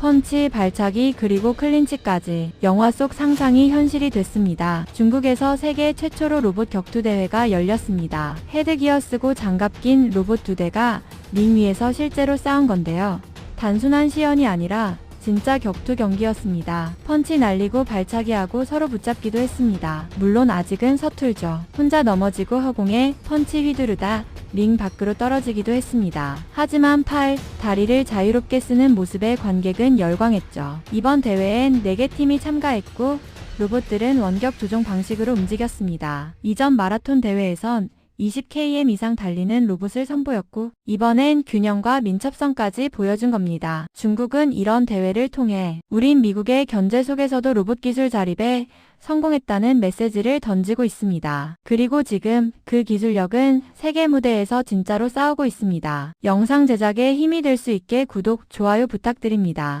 펀치, 발차기, 그리고 클린치까지 영화 속 상상이 현실이 됐습니다. 중국에서 세계 최초로 로봇 격투 대회가 열렸습니다. 헤드기어 쓰고 장갑 낀 로봇 두 대가 링 위에서 실제로 싸운 건데요. 단순한 시연이 아니라 진짜 격투 경기였습니다. 펀치 날리고 발차기하고 서로 붙잡기도 했습니다. 물론 아직은 서툴죠. 혼자 넘어지고 허공에 펀치 휘두르다 링 밖으로 떨어지기도 했습니다. 하지만 팔, 다리를 자유롭게 쓰는 모습에 관객은 열광했죠. 이번 대회엔 4개 팀이 참가했고 로봇들은 원격 조종 방식으로 움직였습니다. 이전 마라톤 대회에선 20km 이상 달리는 로봇을 선보였고 이번엔 균형과 민첩성까지 보여준 겁니다. 중국은 이런 대회를 통해 우린 미국의 견제 속에서도 로봇 기술 자립에 성공했다는 메시지를 던지고 있습니다. 그리고 지금 그 기술력은 세계 무대에서 진짜로 싸우고 있습니다. 영상 제작에 힘이 될 수 있게 구독, 좋아요 부탁드립니다.